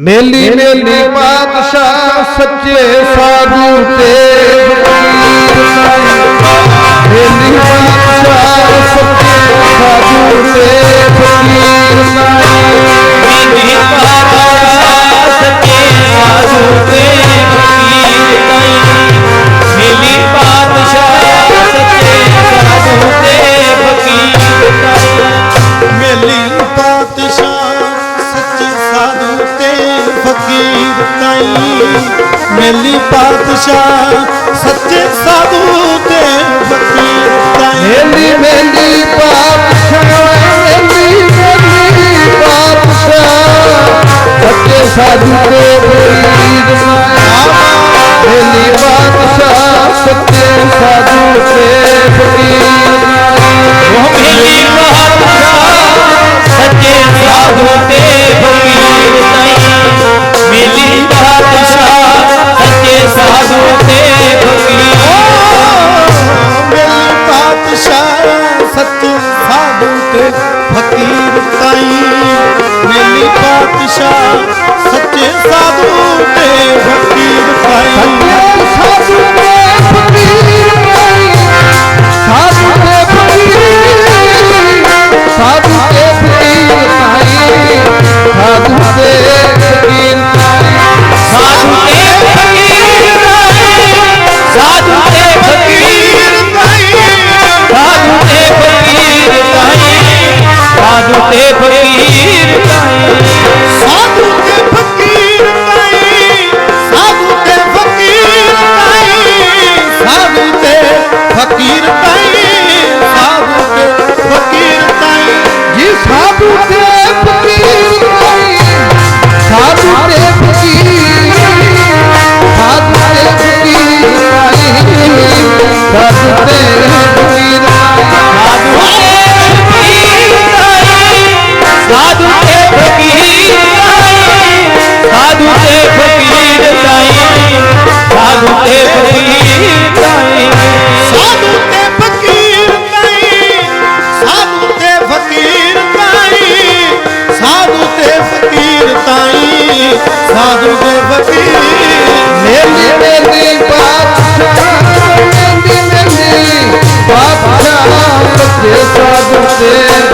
ਮੇਲੀ ਮੇਲੀ ਪਾਤਸ਼ਾਹ ਸੱਚੇ ਸਾਧੂ ਤੇ ਫਕੀਰ ਤਾਈ। ਮੇਲੀ ਪਾਤਸ਼ਾਹ, ਸੱਚੇ ਸਾਧੂ ਤੇ ਫਕੀਰ ਤਾਈ। ਮੇਲੀ ਮੇਲੀ ਪਾਤਸ਼ਾਹ, ਮੇਲੀ ਮੇਲੀ ਪਾਤਸ਼ਾਹ, ਸੱਚੇ ਸਾਧੂ ਤੇ ਇੱਕ ਫਕੀਰ ਤਾਈ ਮੇਲੀ ਪਾਤਸ਼ਾਹ ਸੱਚੇ ਸਾਧੂ ਦੇ ਸਾਜਦੇ